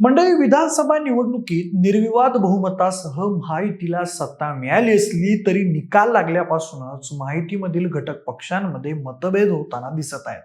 मंडळी विधानसभा निवडणुकीत निर्विवाद बहुमतासह महायुतीला सत्ता मिळाली असली तरी निकाल लागल्यापासूनच माहितीमधील घटक पक्षांमध्ये मतभेद होताना दिसत आहेत.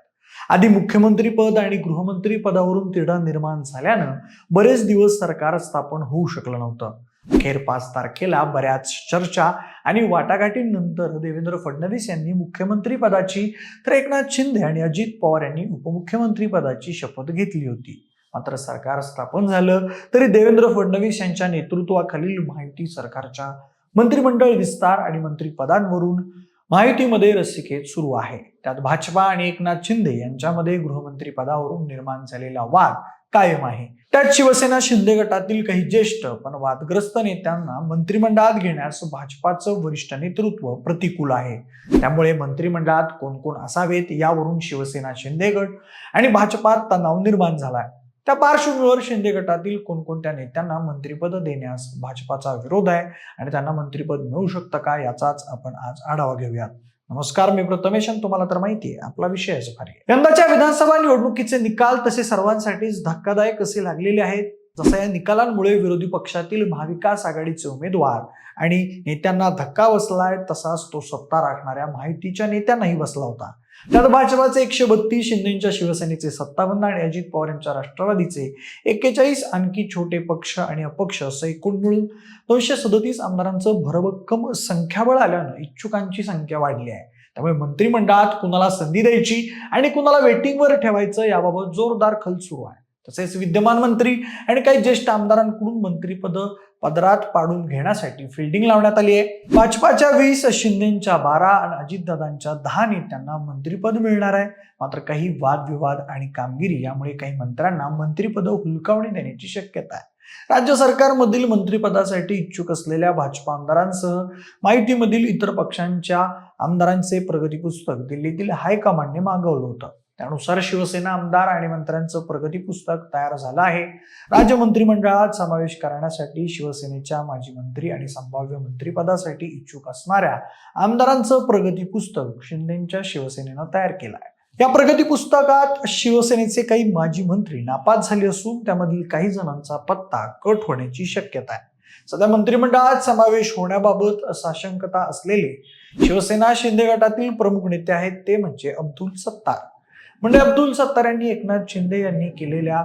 आधी मुख्यमंत्री पद आणि गृहमंत्री पदावरून तिढा निर्माण झाल्यानं बरेच दिवस सरकार स्थापन होऊ शकलं नव्हतं. अखेर पाच तारखेला बऱ्याच चर्चा आणि वाटाघाटींनंतर देवेंद्र फडणवीस यांनी मुख्यमंत्री पदाची तर एकनाथ शिंदे आणि अजित पवार यांनी उपमुख्यमंत्री पदाची शपथ घेतली होती. मात्र सरकार स्थापन झालं तरी देवेंद्र फडणवीस यांच्या नेतृत्वाखालील माहिती सरकारच्या मंत्रिमंडळ विस्तार आणि मंत्रिपदांवरून माहितीमध्ये रस्सीखेच सुरू आहे. त्यात भाजपा आणि एकनाथ शिंदे यांच्यामध्ये गृहमंत्री पदावरून निर्माण झालेला वाद कायम आहे. त्यात शिवसेना शिंदे गटातील काही ज्येष्ठ पण वादग्रस्त नेत्यांना मंत्रिमंडळात घेण्यास भाजपाचं वरिष्ठ नेतृत्व प्रतिकूल आहे. त्यामुळे मंत्रिमंडळात कोण कोण असावेत यावरून शिवसेना शिंदे गट आणि भाजपात तणाव निर्माण झालाय. त्या पार्श्वभूमीवर शिंदे गटातील कोणकोणत्या नेत्यांना मंत्रिपद देण्यास भाजपाचा विरोध आहे आणि त्यांना मंत्रिपद मिळू शकतं का याचाच आपण आज आढावा घेऊयात नमस्कार मी प्रथमेश तुम्हाला तर माहिती आहे आपला विषय आहे भारी यंदाच्या विधानसभा निवडणुकीचे निकाल तसे सर्वांसाठीच धक्कादायक असे लागलेले आहेत. जसा या निकालांमुळे विरोधी पक्षातील महाविकास आघाडीचे उमेदवार आणि नेत्यांना धक्का बसलाय तसाच तो सत्ता राखणाऱ्या माहितीच्या नेत्यांनाही बसला होता. त्यात भाजपाचे एकशे बत्तीस शिंदेच्या शिवसेनेचे सत्तावन्न आणि अजित पवार यांच्या राष्ट्रवादीचे एक्केचाळीस आणखी छोटे पक्ष आणि अपक्ष असं एकूण मिळून दोनशे सदतीस आमदारांचं भरभक्कम संख्याबळ आल्यानं इच्छुकांची संख्या वाढली आहे. त्यामुळे मंत्रिमंडळात कुणाला संधी द्यायची आणि कुणाला वेटिंगवर ठेवायचं याबाबत जोरदार खल सुरू आहे. तसेच विद्यमान मंत्री आणि काही ज्येष्ठ आमदारांकडून मंत्रीपद पदरात पाडून घेण्यासाठी फिल्डिंग लावण्यात आली आहे. भाजपाच्या वीस शिंदेच्या बारा आणि अजितदादांच्या दहा नेत्यांना मंत्रीपद मिळणार आहे. मात्र काही वादविवाद आणि कामगिरी यामुळे काही मंत्र्यांना मंत्रीपद हुलकावणी देण्याची शक्यता आहे. राज्य सरकारमधील मंत्रिपदासाठी इच्छुक असलेल्या भाजपा आमदारांसह माहितीमधील इतर पक्षांच्या आमदारांचे प्रगती पुस्तक दिल्लीतील हायकमांडने मागवलं होतं. त्यानुसार शिवसेना आमदार आणि मंत्र्यांचं प्रगती पुस्तक तयार झालं आहे. राज्य मंत्रिमंडळात समावेश करण्यासाठी शिवसेनेच्या माजी मंत्री आणि संभाव्य मंत्रिपदासाठी इच्छुक असणाऱ्या आमदारांचं प्रगती पुस्तक शिंदेच्या शिवसेनेनं तयार केलं आहे. या प्रगती पुस्तकात शिवसेनेचे काही माजी मंत्री नापास झाले असून त्यामधील काही जणांचा पत्ता कट होण्याची शक्यता आहे. सध्या मंत्रिमंडळात समावेश होण्याबाबत साशंकता असलेले शिवसेना शिंदे गटातील प्रमुख नेते आहेत ते म्हणजे अब्दुल सत्तार. म्हणजे अब्दुल सत्तार यांनी एकनाथ शिंदे यांनी केलेल्या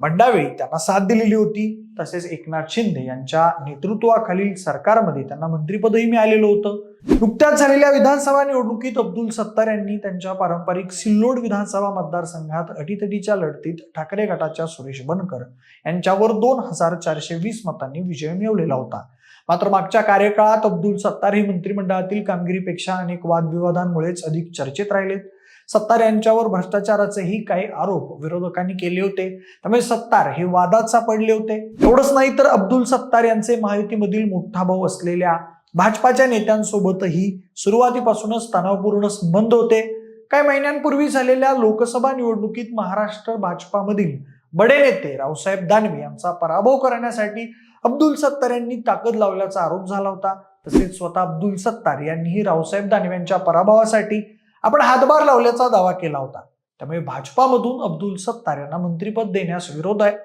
बंडावेळी त्यांना साथ दिलेली होती. तसेच एकनाथ शिंदे यांच्या नेतृत्वाखालील सरकारमध्ये त्यांना मंत्रिपदही मिळालेलं होतं. नुकत्याच झालेल्या विधानसभा निवडणुकीत अब्दुल सत्तार यांनी त्यांच्या पारंपरिक सिल्लोड विधानसभा मतदारसंघात अटीतटीच्या लढतीत ठाकरे गटाच्या सुरेश बनकर यांच्यावर दोन हजार चारशे वीस मतांनी विजय मिळवलेला होता. मात्र मागच्या कार्यकाळात अब्दुल सत्तार हे मंत्रिमंडळातील कामगिरीपेक्षा अनेक वादविवादांमुळेच अधिक चर्चेत राहिलेत. सत्तार यांच्यावर भ्रष्टाचाराचेही काही आरोप विरोधकांनी केले होते. त्यामुळे सत्तार हे वादात सापडले होते. एवढंच नाही तर अब्दुल सत्तार यांचे महायुतीमधील मोठा भाऊ असलेल्या भाजपाच्या नेत्यांसोबतही सुरुवातीपासूनच तणावपूर्ण संबंध होते. काही महिन्यांपूर्वी झालेल्या लोकसभा निवडणुकीत महाराष्ट्र भाजपामधील बडे नेते रावसाहेब दानवे यांचा पराभव करण्यासाठी अब्दुल सत्तार यांनी ताकद लावल्याचा आरोप झाला होता. तसेच स्वतः अब्दुल सत्तार यांनीही रावसाहेब दानवे यांच्या पराभवासाठी आपण हातभार लावल्याचा दावा केला होता. त्यामुळे भाजपामधून अब्दुल सत्तार यांना मंत्रिपद देण्यास विरोध आहे.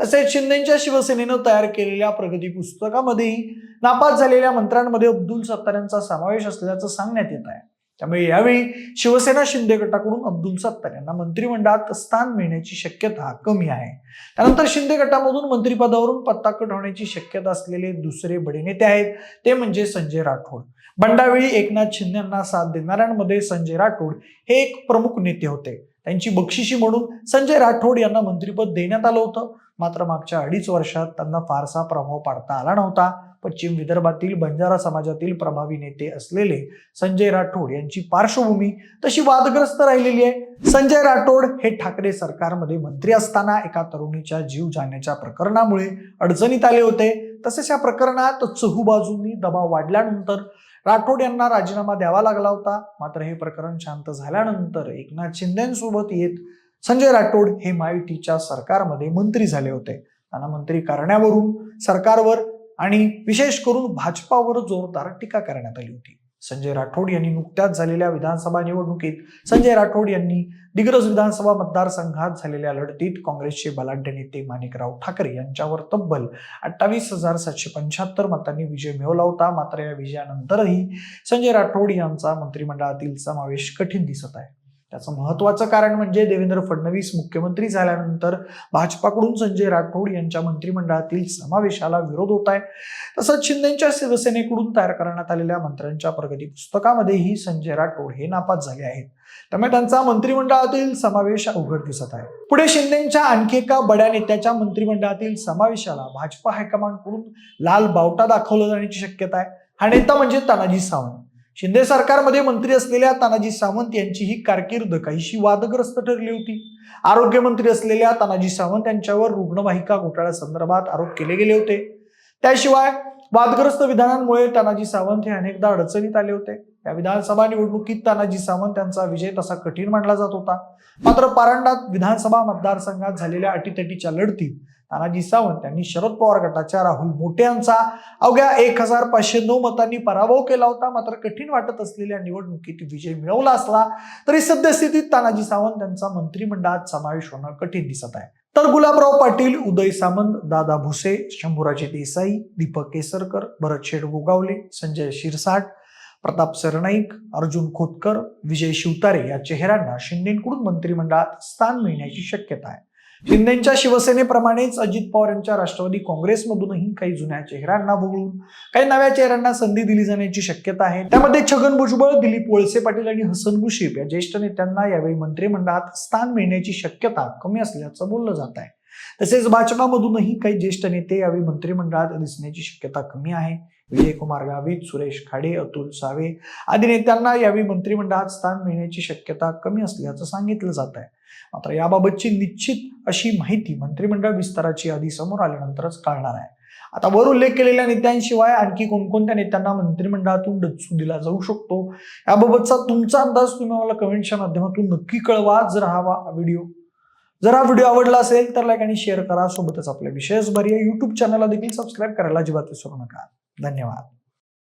तसेच शिंदेच्या शिवसेनेनं तयार केलेल्या प्रगती पुस्तकामध्येही नापास झालेल्या मंत्र्यांमध्ये अब्दुल सत्तार यांचा समावेश असल्याचं सांगण्यात येत आहे. त्यामुळे यावेळी शिवसेना शिंदे गटाकडून अब्दुल सत्तार यांना मंत्रिमंडळात स्थान मिळण्याची शक्यता कमी आहे. त्यानंतर शिंदे गटामधून मंत्रिपदावरून पत्ता कट होण्याची शक्यता असलेले दुसरे बडे नेते आहेत ते म्हणजे संजय राठोड. बंडावेळी एकनाथ शिंदेना साथ देणाऱ्यांमध्ये संजय राठोड हे एक प्रमुख नेते होते. त्यांची बक्षिशी म्हणून संजय राठोड यांना मंत्रिपद देण्यात आलं होतं. मात्र मागच्या अडीच वर्षात त्यांना फारसा प्रभाव पाडता आला नव्हता. पश्चिम विदर्भातील बंजारा समाजातील प्रभावी नेते असलेले संजय राठोड यांची पार्श्वभूमी तशी वादग्रस्त राहिलेली आहे. संजय राठोड हे ठाकरे सरकारमध्ये मंत्री असताना एका तरुणीच्या जीव जाण्याच्या प्रकरणामुळे अडचणीत आले होते. तसेच या प्रकरणात चहूबाजूंनी दबाव वाढल्यानंतर राठोड यांना राजीनामा द्यावा लागला होता. मात्र हे प्रकरण शांत झाल्यानंतर एकनाथ शिंदेसोबत येत संजय राठोड हे महायुतीच्या सरकारमध्ये मंत्री झाले होते. त्यांना मंत्री करण्यावरून सरकारवर आणि विशेष करून भाजपावर जोरदार टीका करण्यात आली होती. संजय राठोड यांनी नुकत्याच झालेल्या विधानसभा निवडणुकीत संजय राठोड यांनी दिग्रज विधानसभा मतदारसंघात झालेल्या लढतीत काँग्रेसचे बलाढ्य नेते माणिकराव ठाकरे यांच्यावर तब्बल अठ्ठावीस हजार सातशे पंच्याहत्तर मतांनी विजय मिळवला होता. मात्र या विजयानंतरही संजय राठोड यांचा मंत्रिमंडळातील समावेश कठीण दिसत आहे. त्याचं महत्वाचं कारण म्हणजे देवेंद्र फडणवीस मुख्यमंत्री झाल्यानंतर भाजपाकडून संजय राठोड यांच्या मंत्रिमंडळातील समावेशाला विरोध होत आहे. तसंच शिंदेच्या शिवसेनेकडून तयार करण्यात आलेल्या मंत्र्यांच्या प्रगती पुस्तकामध्येही संजय राठोड हे नापास झाले आहेत. त्यामुळे त्यांचा मंत्रिमंडळातील समावेश अवघड दिसत आहे. पुढे शिंदेच्या आणखी एका बड्या नेत्याच्या मंत्रिमंडळातील समावेशाला भाजपा हायकमांडकडून लाल बावटा दाखवला जाण्याची शक्यता आहे. हा नेता म्हणजे तानाजी सावंत. शिंदे सरकारमध्ये मंत्री असलेल्या तानाजी सावंत यांची ही कारकीर्द काहीशी वादग्रस्त ठरली होती. आरोग्यमंत्री असलेल्या तानाजी सावंत यांच्यावर रुग्णवाहिका घोटाळ्यासंदर्भात आरोप केले गेले होते. त्याशिवाय वादग्रस्त विधानांमुळे तानाजी सावंत हे अनेकदा अडचणीत आले होते. या विधानसभा निवडणुकीत तानाजी सावंत यांचा विजय तसा कठीण मानला जात होता. मात्र पारंडात विधानसभा मतदारसंघात झालेल्या अटीतटीच्या लढतीत तानाजी सावंत यांनी शरद पवार गटाच्या राहुल मोटे यांचा अवघ्या एक हजार पाचशे नऊ मतांनी पराभव केला होता. मात्र कठीण वाटत असलेल्या निवडणुकीत विजय मिळवला असला तरी सद्यस्थितीत तानाजी सावंत यांचा मंत्रिमंडळात समावेश होणं कठीण दिसत आहे. तर गुलाबराव पाटील उदय सामंत दादा भुसे शंभूराजे देसाई दीपक केसरकर भरत शेठ गोगावले संजय शिरसाट प्रताप सरनाईक अर्जुन खोतकर विजय शिवतारे या चेहऱ्यांना शिंदेकडून मंत्रिमंडळात स्थान मिळण्याची शक्यता आहे. शिंदेच्या शिवसेनेप्रमाणेच अजित पवार यांच्या राष्ट्रवादी काँग्रेसमधूनही काही जुन्या चेहऱ्यांना वगळून काही नव्या चेहऱ्यांना संधी दिली जाण्याची शक्यता आहे. त्यामध्ये छगन भुजबळ दिलीप वळसे पाटील आणि हसन मुशीफ या ज्येष्ठ नेत्यांना यावेळी मंत्रिमंडळात स्थान मिळण्याची शक्यता कमी असल्याचं बोललं जात आहे. तसेच भाजपामधूनही काही ज्येष्ठ नेते यावेळी मंत्रिमंडळात दिसण्याची शक्यता कमी आहे. विजयकुमार गावित सुरेश खाडे अतुल सावे आदी नेत्यांना यावेळी मंत्रिमंडळात स्थान मिळण्याची शक्यता कमी असल्याचं सांगितलं जात आहे. मात्र याबाबतची निश्चित अशी माहिती मंत्रिमंडळ विस्ताराची यादी समोर आल्यानंतरच कळणार आहे. आता वर उल्लेख केलेल्या नेत्यांशिवाय आणखी कोणकोणत्या नेत्यांना मंत्रिमंडळातून डच्चू दिला जाऊ शकतो? याबाबतचा तुमचा अंदाज तुम्ही मला कमेंटच्या माध्यमातून नक्की कळवा. जर हा व्हिडिओ जर हा व्हिडिओ आवडला असेल तर लाईक आणि शेअर करा. सोबतच आपल्या विशेष बरी युट्यूब चॅनलला देखील सबस्क्राईब करायला अजिबात विसरू नका. धन्यवाद.